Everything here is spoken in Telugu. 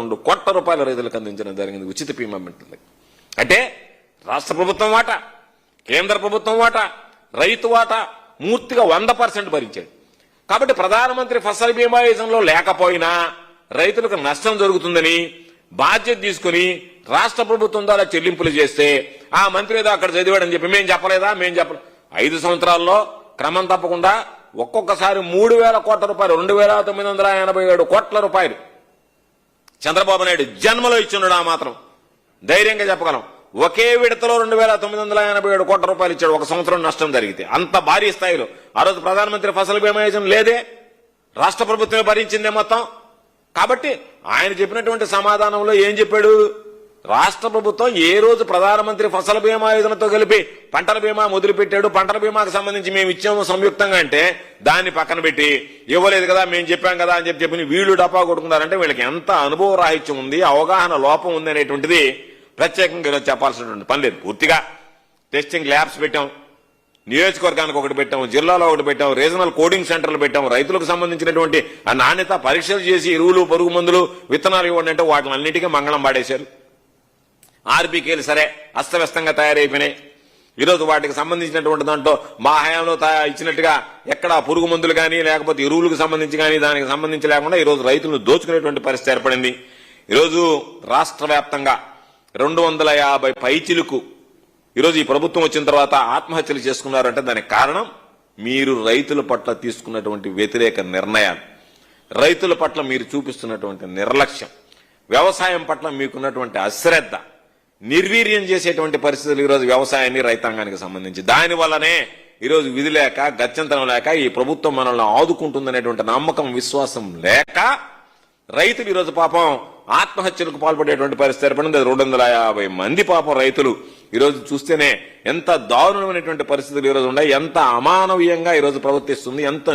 రెండు కోట్ల రూపాయల రైతులకు అందించడం జరిగింది. ఉచిత బీమా బిడ్డలకి అంటే రాష్ట్ర ప్రభుత్వం వాటా కేంద్ర ప్రభుత్వం వాటా రైతు వాటా పూర్తిగా వంద పర్సెంట్ భరించాడు. కాబట్టి ప్రధానమంత్రి ఫసల్ బీమా యోజనలో లేకపోయినా రైతులకు నష్టం జరుగుతుందని బాధ్యత తీసుకుని రాష్ట్ర ప్రభుత్వం ద్వారా చెల్లింపులు చేస్తే ఆ మంత్రి ఏదో అక్కడ చదివాడని చెప్పి మేము చెప్పలేదా? మేము చెప్ప ఐదు సంవత్సరాల్లో క్రమం తప్పకుండా ఒక్కొక్కసారి మూడు వేల కోట్ల రూపాయలు రెండు వేల తొమ్మిది వందల ఎనభై ఏడు కోట్ల రూపాయలు చంద్రబాబు నాయుడు జన్మలో ఇచ్చిండు ఆ మాత్రం. ధైర్యంగా చెప్పగలం. ఒకే విడతలో రెండు వేల తొమ్మిది వందల ఎనభై ఏడు కోట్ల రూపాయలు ఇచ్చాడు. ఒక సంవత్సరం నష్టం జరిగితే. అంత భారీ స్థాయిలో. ఆ రోజు ప్రధానమంత్రి ఫసల్ బీమా యోజన లేదే. రాష్ట్ర ప్రభుత్వమే భరించిందే మొత్తం. కాబట్టి ఆయన చెప్పినటువంటి సమాధానంలో ఏం చెప్పాడు? రాష్ట్ర ప్రభుత్వం ఏ రోజు ప్రధానమంత్రి ఫసల్ బీమా యోజనతో కలిపి పంటల బీమా మొదలుపెట్టాడు? పంటల బీమాకు సంబంధించి మేము ఇచ్చాము సంయుక్తంగా అంటే దాన్ని పక్కన పెట్టి ఇవ్వలేదు కదా మేము చెప్పాం కదా అని చెప్పి చెప్పి వీళ్ళు డబ్బా కొట్టుకున్నారంటే వీళ్ళకి ఎంత అనుభవ రాహిత్యం ఉంది అవగాహన లోపం ఉంది అనేటువంటిది ప్రత్యేకంగా ఈరోజు చెప్పాల్సినటువంటి పని లేదు. పూర్తిగా టెస్టింగ్ ల్యాబ్స్ పెట్టాం నియోజకవర్గానికి ఒకటి పెట్టాం జిల్లాలో ఒకటి పెట్టాం రీజనల్ కోడింగ్ సెంటర్లు పెట్టాం రైతులకు సంబంధించినటువంటి ఆ నాణ్యత పరీక్షలు చేసి ఎరువులు పురుగు మందులు విత్తనాలు ఇవ్వండి అంటే వాటిని అన్నిటికీ మంగళం పాడేశారు. ఆర్బీకేలు సరే అస్తవ్యస్తంగా తయారైపోయినాయి. ఈరోజు వాటికి సంబంధించినటువంటి దాంట్లో మా హయాంలో ఇచ్చినట్టుగా ఎక్కడ పురుగు మందులు కానీ లేకపోతే ఎరువులకు సంబంధించి కానీ దానికి సంబంధించి లేకుండా ఈరోజు రైతులను దోచుకునేటువంటి పరిస్థితి ఏర్పడింది. ఈరోజు రాష్ట్ర వ్యాప్తంగా రెండు వందల యాభై పైచిలకు ఈరోజు ఈ ప్రభుత్వం వచ్చిన తర్వాత ఆత్మహత్యలు చేసుకున్నారంటే దానికి కారణం మీరు రైతుల పట్ల తీసుకున్నటువంటి వ్యతిరేక నిర్ణయాలు. రైతుల పట్ల మీరు చూపిస్తున్నటువంటి నిర్లక్ష్యం. వ్యవసాయం పట్ల మీకున్నటువంటి అశ్రద్ధ. నిర్వీర్యం చేసేటువంటి పరిస్థితులు ఈరోజు వ్యవసాయాన్ని రైతాంగానికి సంబంధించి. దాని వల్లనే ఈరోజు విధి లేక గత్యంతరం లేక ఈ ప్రభుత్వం మనల్ని ఆదుకుంటుందనేటువంటి నమ్మకం విశ్వాసం లేక రైతులు ఈరోజు పాపం ఆత్మహత్యలకు పాల్పడేటువంటి పరిస్థితి ఏర్పడింది. రెండు వందల యాభై మంది పాపం రైతులు ఈరోజు చూస్తేనే ఎంత దారుణమైనటువంటి పరిస్థితులు ఈరోజు ఉన్నాయి. ఎంత అమానవీయంగా ఈరోజు ప్రవర్తిస్తుంది. ఎంత